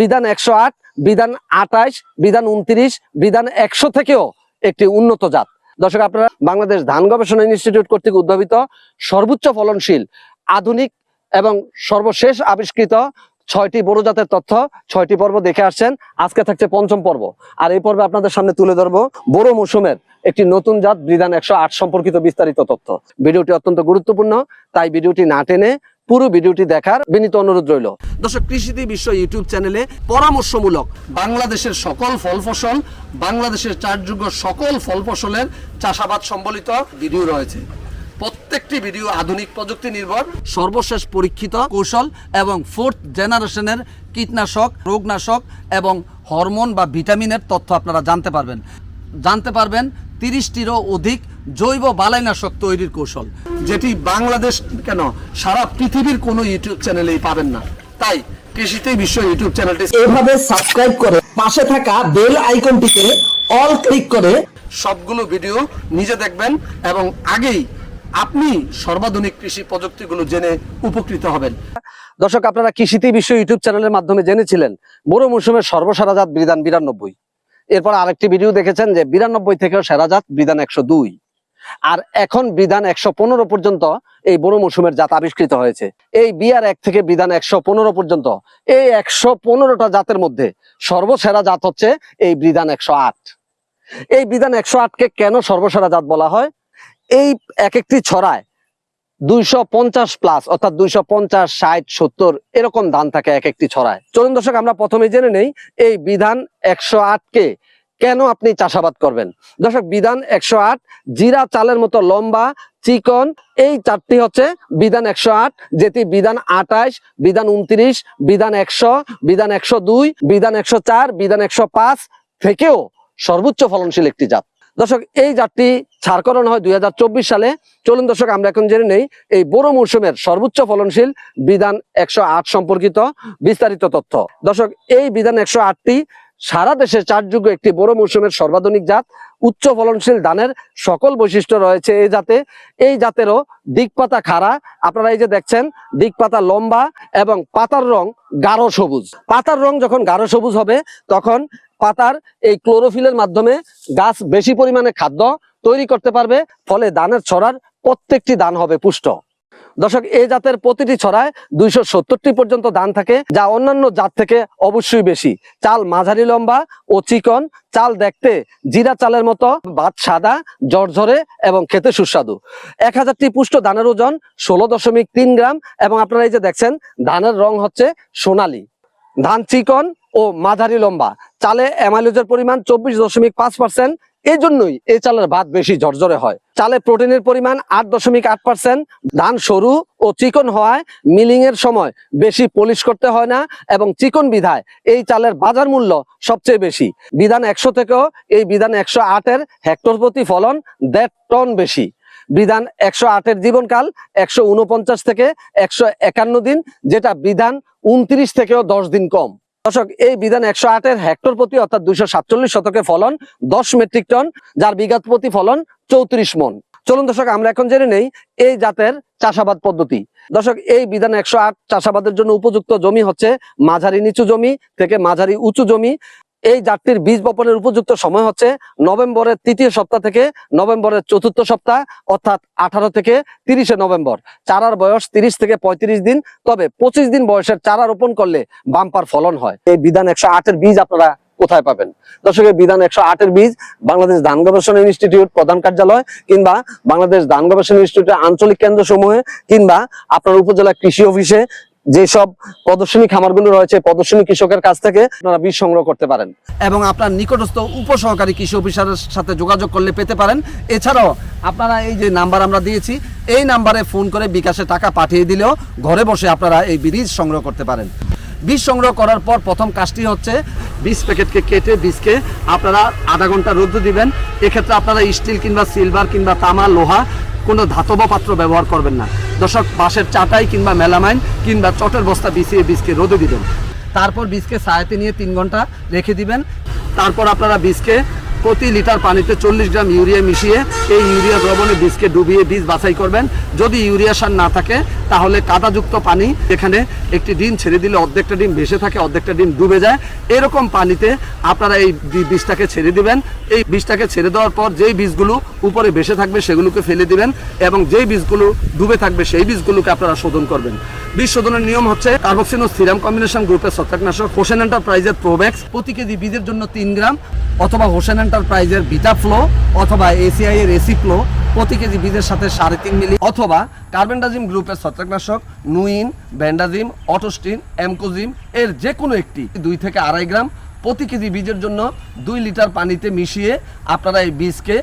বিধান একশো আট, বিধান আঠাইশ বিধান উনত্রিশ, বিধান একশো থেকেও একটি উন্নত জাত। দর্শক, আপনারা বাংলাদেশ ধান গবেষণা ইনস্টিটিউট কর্তৃক উদ্ভাবিত সর্বোচ্চ ফলনশীল, আধুনিক এবং সর্বশেষ আবিষ্কৃত ছয়টি বড় জাতের তথ্য, ছয়টি পর্ব দেখে আসছেন। আজকে থাকছে পঞ্চম পর্ব। আর এই পর্বে আপনাদের সামনে তুলে ধরবো বড় মৌসুমের একটি নতুন জাত, বিধান একশো আট সম্পর্কিত বিস্তারিত তথ্য। ভিডিওটি অত্যন্ত গুরুত্বপূর্ণ, তাই ভিডিওটি না টেনে পুরো ভিডিওটি দেখার বিনীত অনুরোধ রইল। দর্শক কৃষিতে বিশ্ব ইউটিউব চ্যানেলে পরামর্শমূলক বাংলাদেশের সকল ফল ফসল, বাংলাদেশের চাষযোগ্য সকল ফল ফসলের চাষাবাদ সম্বলিত ভিডিও রয়েছে। প্রত্যেকটি ভিডিও আধুনিক প্রযুক্তি নির্ভর, সর্বশেষ পরীক্ষিত কৌশল এবং ফোর্থ জেনারেশনের কীটনাশক, রোগনাশক এবং হরমোন বা ভিটামিনের তথ্য আপনারা জানতে পারবেন। জানতে পারবেন তিরিশটিরও অধিক জৈব বালাইনাশক তৈরির কৌশল যেটি বাংলাদেশ কেন সারা পৃথিবীর কোনো ইউটিউব চ্যানেলেই পাবেন না। তাই কৃষিতে বিশ্ব ইউটিউব চ্যানেলটি এভাবে সাবস্ক্রাইব করে পাশে থাকা বেল আইকনটিতে অল ক্লিক করে সবগুলো ভিডিও নিজে দেখবেন এবং আগেই আপনি সর্বাধুনিক কৃষি প্রযুক্তিগুলো জেনে উপকৃত হবেন। দর্শক আপনারা কৃষিতে বিশ্ব ইউটিউব চ্যানেলের মাধ্যমে জেনেছিলেন বড় মৌসুমের সর্বসারা জাত বিধান বিরানব্বই। এরপর আরেকটি ভিডিও দেখেছেন যে বিরানব্বই থেকেও সেরা জাত বিধান একশো দুই। আর এখন বিধান একশো পনেরো পর্যন্ত এই বড় মৌসুমের জাত আবিষ্কৃত হয়েছে। এই বিয়ার এক থেকে বিধান একশো পনেরো পর্যন্ত। এই একশো পনেরোটা জাতের মধ্যে সর্বসেরা জাত হচ্ছে এই বিধান একশো আট। এই বিধান একশো আটকে কেন সর্বসেরা জাত বলা হয়? এই এক একটি ছড়ায় দুইশো পঞ্চাশ প্লাস অর্থাৎ দুইশো পঞ্চাশ, ষাট, সত্তর, এরকম ধান থাকে এক একটি ছড়ায়। চলুন দর্শক, আমরা প্রথমে জেনে নেই, এই বিধান একশো আটকে কেন আপনি চাষাবাদ করবেন? দর্শক, বিধান একশো আট, জিরা চালের মতো লম্বা, চিকন, এই চারটি হচ্ছে বিধান একশো আট, যেটি বিধান আঠাইশ বিধান উনত্রিশ, বিধান একশো বিধান একশো দুই, বিধান একশো চার, বিধান একশো পাঁচ থেকেও সর্বোচ্চ ফলনশীল একটি জাত। দর্শক, এই জাতটি ছাড়করণ হয় দুই হাজার চব্বিশ সালে। চলুন দর্শক, আমরা এখন জেনে নেই এই বড় মৌসুমের সর্বোচ্চ ফলনশীল বিধান একশো আট সম্পর্কিত বিস্তারিত তথ্য। দর্শক, এই বিধান একশো আটটি সারা দেশের চাষযোগ্য একটি বড় মৌসুমের সর্বাধুনিক জাত, উচ্চ ফলনশীল ধানের সকল বৈশিষ্ট্য রয়েছে এই জাতে। এই জাতেরও দিকপাতা খাড়া। আপনারা এই যে দেখছেন দিকপাতা লম্বা এবং পাতার রং গাঢ় সবুজ। পাতার রং যখন গাঢ় সবুজ হবে, তখন পাতার এই ক্লোরোফিলের মাধ্যমে গাছ বেশি পরিমাণে খাদ্য তৈরি করতে পারবে। ফলে ধানের ছড়ার প্রত্যেকটি ধান হবে পুষ্ট। দর্শক এই জাতের প্রতিটি ছড়ায় দুইশো সত্তরটি পর্যন্ত ধান থাকে, যা অন্যান্য জাত থেকে অবশ্যই বেশি। চাল মাঝারি লম্বা ও চিকন, চাল দেখতে জিরা চালের মতো ভাত সাদা ঝরঝরে এবং খেতে সুস্বাদু। এক হাজারটি পুষ্ট ধানের ওজন ষোলো দশমিক তিন গ্রাম এবং আপনারা এই যে দেখছেন ধানের রং হচ্ছে সোনালী। ধান চিকন ও মাঝারি লম্বা। চালে অ্যামাইলোজের পরিমাণ চব্বিশ দশমিক পাঁচ পার্সেন্ট এই জন্যই এই চালের ভাত বেশি ঝরঝরে হয়। চালে প্রোটিনের পরিমাণ আট দশমিক আট পার্সেন্ট, ধান সরু ও চিকন হওয়ায় মিলিং এর সময় বেশি পলিশ করতে হয় না এবং চিকন বিধায় এই চালের বাজার মূল্য সবচেয়ে বেশি। বিধান একশো থেকেও এই বিধান একশো আটের হেক্টর প্রতি ফলন দেড় টন বেশি। বিধান একশো আটের জীবনকাল একশো উনপঞ্চাশ থেকে একশো একান্ন দিন, যেটা বিধান উনত্রিশ থেকেও দশ দিন কম। দর্শক, এই বিধান একশো আটের হেক্টর প্রতি, অর্থাৎ দুইশো সাতচল্লিশ শতকে ফলন দশ মেট্রিক টন, যার বিঘাত প্রতি ফলন চৌত্রিশ মন। চলুন দর্শক, আমরা এখন জেনে নেই এই জাতের চাষাবাদ পদ্ধতি। দর্শক, এই বিধান একশো আট চাষাবাদের জন্য উপযুক্ত জমি হচ্ছে মাঝারি নিচু জমি থেকে মাঝারি উঁচু জমি। এই জাতটির বীজ বপনের উপযুক্ত সময় হচ্ছে নভেম্বরের তৃতীয় সপ্তাহ থেকে নভেম্বরের চতুর্থ সপ্তাহ, অর্থাৎ আঠারো থেকে তিরিশে নভেম্বর। চারার বয়স তিরিশ থেকে পঁয়ত্রিশ দিন, তবে পঁচিশ দিন বয়সের চারা রোপণ করলে বাম্পার ফলন হয়। এই বিধান একশো আটের বীজ আপনারা কোথায় পাবেন? দর্শক, এই বিধান একশো আটের বীজ বাংলাদেশ ধান গবেষণা ইনস্টিটিউট প্রধান কার্যালয় কিংবা বাংলাদেশ ধান গবেষণা ইনস্টিটিউটের আঞ্চলিক কেন্দ্র সমূহে কিংবা আপনার উপজেলা কৃষি অফিসে যেসব প্রদর্শনী খামারগুলো রয়েছে, প্রদর্শনী কৃষকের কাছ থেকে আপনারা বীজ সংগ্রহ করতে পারেন। এবং আপনার নিকটস্থ উপসহকারী কৃষি অফিসারের সাথে যোগাযোগ করলে পেতে পারেন। এছাড়াও আপনারা এই যে নাম্বার আমরা দিয়েছি, এই নাম্বারে ফোন করে বিকাশে টাকা পাঠিয়ে দিলেও ঘরে বসে আপনারা এই বীজ সংগ্রহ করতে পারেন। বীজ সংগ্রহ করার পর প্রথম কাজটি হচ্ছে বীজ প্যাকেটকে কেটে বীজকে আপনারা আধা ঘণ্টা রোদ্দ দিবেন। এক্ষেত্রে আপনারা স্টিল কিংবা সিলভার কিংবা তামা, লোহা কোনো ধাতব পাত্র ব্যবহার করবেন না। দর্শক, বাঁশের চাটাই কিংবা মেলামাইন কিংবা চটের বস্তা বিছিয়ে বীজকে রোদে দিবেন। তারপর বীজকে ছায়াতে নিয়ে তিন ঘণ্টা রেখে দিবেন। তারপর আপনারা বীজকে প্রতি লিটার পানিতে চল্লিশ গ্রাম ইউরিয়া মিশিয়ে এই ইউরিয়া দ্রবণে বীজকে ডুবিয়ে বীজ বাছাই করবেন। যদি ইউরিয়া সার না থাকে, তাহলে কাদাযুক্ত পানি এখানে একটি ডিম ছেড়ে দিলে অর্ধেকটা ডিম ভেসে থাকে, অর্ধেকটা ডিম ডুবে যায়। এরকম পানিতে আপনারা এই বীজটাকে ছেড়ে দিবেন। এই বীজটাকে ছেড়ে দেওয়ার পর যেই বীজগুলো উপরে ভেসে থাকবে, সেগুলোকে ফেলে দিবেন এবং যেই বীজগুলো ডুবে থাকবে, সেই বীজগুলোকে আপনারা শোধন করবেন। বীজ শোধনের নিয়ম হচ্ছে কার্বক্সিন সিরাম কম্বিনেশন গ্রুপের ছত্রাকনাশক হোসেন এন্টারপ্রাইজের প্রোভ্যাক্স প্রতি কেজি বীজের জন্য তিন গ্রাম অথবা হোসেন এন্টারপ্রাইজের বিটা ফ্লো অথবা এসিআই এর এসি ফ্লো প্রতি কেজি বীজের সাথে সাড়ে তিন মিলি অথবা কার্বেন্ডাজিম গ্রুপের ছত্রাকনাশক, নুইন, ব্যান্ডাজিম, অটোস্টিন এমকোজিম এর যে কোনো একটি। দুই থেকে আড়াই গ্রাম প্রতি কেজি বীজের জন্য দুই লিটার পানিতে মিশিয়ে আপনারা এই বীজকে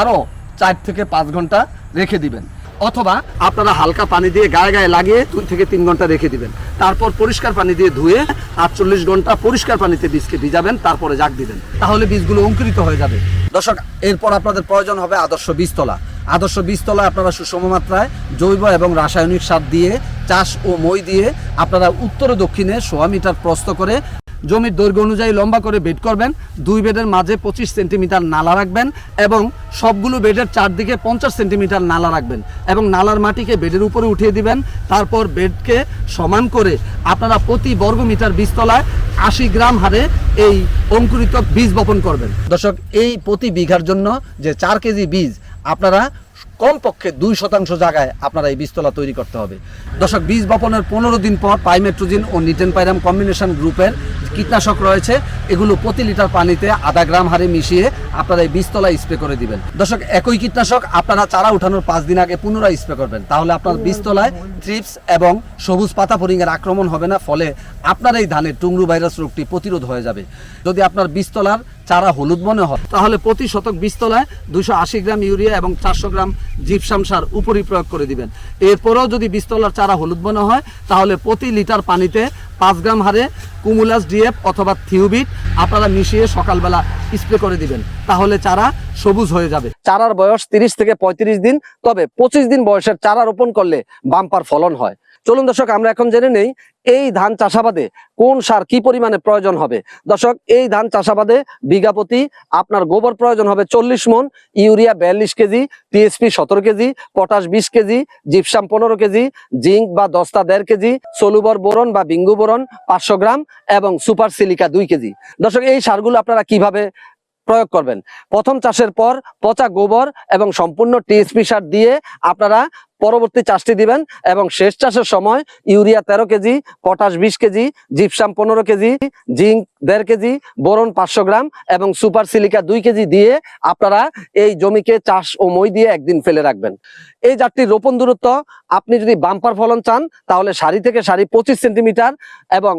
আরও চার থেকে পাঁচ ঘণ্টা রেখে দিবেন। অথবা আপনারা হালকা পানি দিয়ে গায়ে গায়ে লাগিয়ে দুই থেকে তিন ঘণ্টা রেখে দিবেন। তারপর পরিষ্কার পানি দিয়ে ধুয়ে আটচল্লিশ ঘণ্টা পরিষ্কার পানিতে বীজকে ভিজাবেন, তারপরে জাগ দিবেন। তাহলে বীজগুলো অঙ্কুরিত হয়ে যাবে। দর্শক, এরপর আপনাদের প্রয়োজন হবে আদর্শ বীজতলা। আদর্শ বীজতলা আপনারা সুষম মাত্রায় জৈব এবং রাসায়নিক সার দিয়ে, চাষ ও মই দিয়ে আপনারা উত্তর দক্ষিণে সোয়া মিটার প্রস্ত করে জমির দৈর্ঘ্য অনুযায়ী লম্বা করে বেড করবেন। দুই বেডের মাঝে পঁচিশ সেন্টিমিটার নালা রাখবেন এবং সবগুলো বেডের চারদিকে পঞ্চাশ সেন্টিমিটার নালা রাখবেন এবং নালার মাটিকে বেডের উপরে উঠিয়ে দিবেন। তারপর বেডকে সমান করে আপনারা প্রতি বর্গ মিটার বীজতলায় আশি গ্রাম হারে এই অঙ্কুরিত বীজ বপন করবেন। দর্শক, এই প্রতি বিঘার জন্য যে চার কেজি বীজ আপনারা কমপক্ষে দুই শতাংশ জায়গায় আপনারা এই বীজতলা তৈরি করতে হবে। দর্শক, বীজ বপনের পনেরো দিন পর পাইমেট্রোজিন ও নিটেন পাইরাম কম্বিনেশন গ্রুপের কীটনাশক রয়েছে। এগুলো প্রতি লিটার পানিতে আধা গ্রাম হারে মিশিয়ে আপনারা এই বীজতলায় স্প্রে করে দিবেন। দর্শক, একই কীটনাশক আপনারা চারা উঠানোর পাঁচ দিন আগে পুনরায় স্প্রে করবেন। তাহলে আপনার বীজতলায় থ্রিপস এবং সবুজ পাতা ফড়িংয়ের আক্রমণ হবে না, ফলে আপনার এই ধানের টুংরু ভাইরাস রোগটি প্রতিরোধ হয়ে যাবে। যদি আপনার বীজতলার চারা হলুদ মনে হয়, তাহলে প্রতি শতক বীজতলায় দুশো আশি গ্রাম ইউরিয়া এবং চারশো গ্রাম জিপসাম সার উপরই প্রয়োগ করে দিবেন। এরপরেও যদি বীজতলার চারা হলুদ মনে হয়, তাহলে প্রতি লিটার পানিতে পাঁচ গ্রাম হারে কুমুলাস ডিএফ অথবা থিউবিট আপনারা মিশিয়ে সকালবেলা স্প্রে করে দিবেন। তাহলে চারা সবুজ হয়ে যাবে। চারার বয়স তিরিশ থেকে পঁয়ত্রিশ দিন, তবে পঁচিশ দিন বয়সের চারা রোপণ করলে বাম্পার ফলন হয়। চলুন দর্শক, আমরা এখন জেনে নেই এই ধান চাষাবাদে কোন সার কি পরিমাণে প্রয়োজন হবে। দর্শক, এই ধান চাষাবাদে বিঘা প্রতি আপনার গোবর প্রয়োজন হবে চল্লিশ মন, ইউরিয়া বিয়াল্লিশ কেজি, টিএসপি সতেরো কেজি, পটাশ বিশ কেজি, জিপসাম পনেরো কেজি, জিঙ্ক বা দস্তা দেড় কেজি, সলুবর বোরন বা বিঙ্গু বোরন পাঁচশো গ্রাম এবং সুপার সিলিকা দুই কেজি। দর্শক, এই সারগুলো আপনারা কীভাবে প্রয়োগ করবেন? প্রথম চাষের পর পচা গোবর এবং সম্পূর্ণ টিএসপি সার দিয়ে আপনারা পরবর্তী চাষটি দিবেন এবং শেষ চাষের সময় ইউরিয়া তেরো কেজি, পটাশ বিশ কেজি, জিপসাম পনেরো কেজি, জিঙ্ক দেড় কেজি, বোরন পাঁচশো গ্রাম এবং সুপার সিলিকা দুই কেজি দিয়ে আপনারা এই জমিকে চাষ ও মই দিয়ে একদিন ফেলে রাখবেন। এই জাতটির রোপণ দূরত্ব, আপনি যদি বাম্পার ফলন চান, তাহলে সারি থেকে সারি পঁচিশ সেন্টিমিটার এবং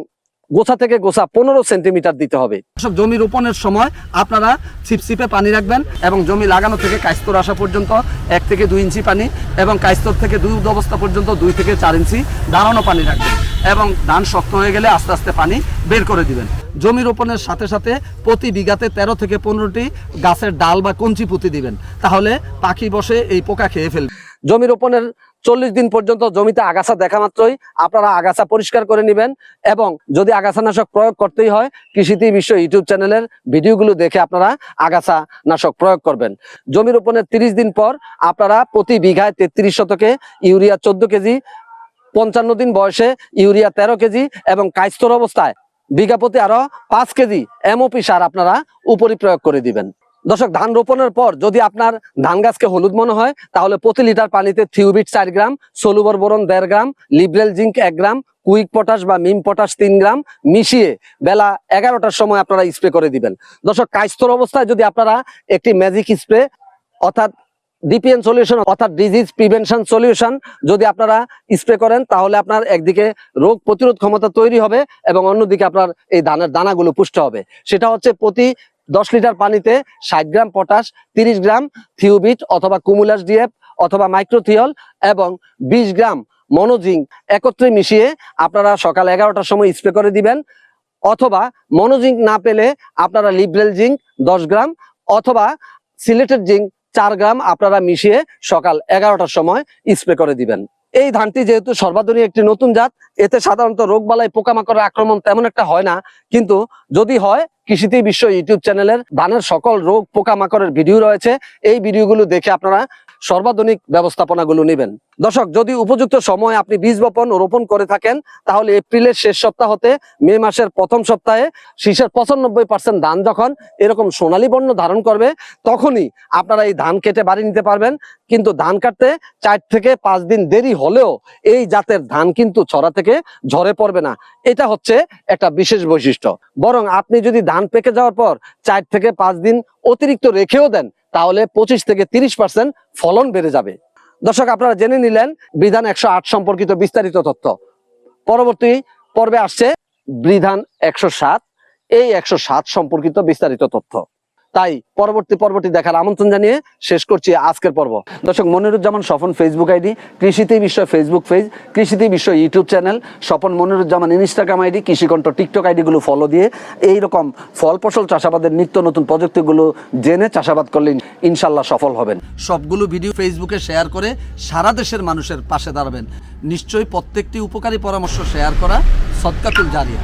গোছা থেকে গোছা পনেরো সেন্টিমিটার দিতে হবে। সব জমি রোপণের সময় আপনারা ছিপছিপে পানি রাখবেন এবং জমি লাগানো থেকে কাইস্তর আসা পর্যন্ত এক থেকে দুই ইঞ্চি পানি এবং কাইস্তর থেকে দুই অবস্থা পর্যন্ত দুই থেকে চার ইঞ্চি দাঁড়ানো পানি রাখবেন এবং ধান শক্ত হয়ে গেলে আস্তে আস্তে পানি বের করে দিবেন। জমি রোপণের সাথে সাথে প্রতি বিঘাতে তেরো থেকে পনেরোটি গাছের ডাল বা কঞ্চি পুঁতি দিবেন। তাহলে পাখি বসে এই পোকা খেয়ে ফেলবে। জমি রোপণের চল্লিশ দিন পর্যন্ত জমিতে আগাছা দেখা মাত্রই আপনারা আগাছা পরিষ্কার করে নেবেন এবং যদি আগাছা নাশক প্রয়োগ করতেই হয়, কৃষিতে বিশ্ব ইউটিউব চ্যানেলের ভিডিওগুলো দেখে আপনারা আগাছা নাশক প্রয়োগ করবেন। জমি রোপণের তিরিশ দিন পর আপনারা প্রতি বিঘায় তেত্রিশ শতকে ইউরিয়া চোদ্দ কেজি, পঞ্চান্ন দিন বয়সে ইউরিয়া তেরো কেজি এবং কাইস্তর অবস্থায় বিঘা প্রতি আরও পাঁচ কেজি এমওপি সার আপনারা উপরি প্রয়োগ করে দিবেন। দর্শক, ধান রোপণের পর যদি আপনার ধান গাছকে হলুদ মনে হয়, তাহলে প্রতি লিটার পানিতে থিউবিট চার গ্রাম, সলুবর বোরন দেড় গ্রাম, লিব্রেল জিঙ্ক এক গ্রাম, কুইক পটাশ বা মিম পটাশ তিন গ্রাম মিশিয়ে বেলা এগারোটার সময় আপনারা স্প্রে করে দিবেন। দর্শক, কাইস্তর অবস্থায় যদি আপনারা একটি ম্যাজিক স্প্রে, অর্থাৎ ডিপিএন সলিউশন, অর্থাৎ ডিজিজ প্রিভেনশন সলিউশন যদি আপনারা স্প্রে করেন, তাহলে আপনার একদিকে রোগ প্রতিরোধ ক্ষমতা তৈরি হবে এবং অন্যদিকে আপনার এই ধানের দানাগুলো পুষ্ট হবে। সেটা হচ্ছে প্রতি দশ লিটার পানিতে ষাট গ্রাম পটাশ, তিরিশ গ্রাম থিওবিট অথবা কুমুলাস ডিএফ অথবা মাইক্রোথিয়ল এবং বিশ গ্রাম মনোজিং একত্রে মিশিয়ে আপনারা সকাল এগারোটার সময় স্প্রে করে দিবেন। অথবা মনোজিঙ্ক না পেলে আপনারা লিব্রেল জিঙ্ক দশ গ্রাম অথবা সিলেটেড জিঙ্ক চার গ্রাম আপনারা মিশিয়ে সকাল এগারোটার সময় স্প্রে করে দিবেন। এই ধানটি যেহেতু সর্বাধুনিক একটি নতুন জাত, এতে সাধারণত রোগ বালাই, পোকামাকড়ের আক্রমণ তেমন একটা হয় না। কিন্তু যদি হয় কৃষিতে বিশ্ব ইউটিউব চ্যানেলের ধানের সকল রোগ, পোকামাকড়ের ভিডিও রয়েছে। এই ভিডিওগুলো দেখে আপনারা সর্বাধুনিক ব্যবস্থাপনাগুলো নেবেন। দর্শক, যদি উপযুক্ত সময় আপনি বীজ বপন রোপণ করে থাকেন, তাহলে এপ্রিলের শেষ সপ্তাহ হতে মে মাসের প্রথম সপ্তাহে শীষের পঁচানব্বই পার্সেন্ট ধান যখন এরকম সোনালী বর্ণ ধারণ করবে, তখনই আপনারা এই ধান কেটে বাড়ি নিতে পারবেন। কিন্তু ধান কাটতে চার থেকে পাঁচ দিন দেরি হলেও এই জাতের ধান কিন্তু ছড়া থেকে ঝরে পড়বে না। এটা হচ্ছে একটা বিশেষ বৈশিষ্ট্য। বরং আপনি যদি ধান পেকে যাওয়ার পর চার থেকে পাঁচ দিন অতিরিক্ত রেখেও দেন তাহলে পঁচিশ থেকে তিরিশ পার্সেন্ট ফলন বেড়ে যাবে। দর্শক, আপনারা জেনে নিলেন বিধান একশো আট সম্পর্কিত বিস্তারিত তথ্য। পরবর্তী পর্বে আসছে বিধান একশো সাত। এই একশো সাত সম্পর্কিত বিস্তারিত তথ্য। তাই পরবর্তী পর্বটি দেখার আমন্ত্রণ জানিয়ে শেষ করছি আজকের পর্ব। দর্শক, মনিরুজ্জামান স্বপন ফেসবুক আইডি, কৃষিতে বিষয় ফেসবুক পেজ কৃষিতে বিষয় YouTube channel Swapan Moniruzzaman Instagram ID, Krishikantha TikTok আইডিগুলো follow দিয়ে এই রকম ফল ফসল চাষাবাদের নিত্য নতুন প্রযুক্তিগুলো জেনে চাষাবাদ করলে ইনশাল্লাহ সফল হবেন। সবগুলো ভিডিও ফেসবুকে শেয়ার করে সারা দেশের মানুষের পাশে দাঁড়াবেন। নিশ্চয়ই প্রত্যেকটি উপকারী পরামর্শ শেয়ার করা সৎকাতুল জারিয়া।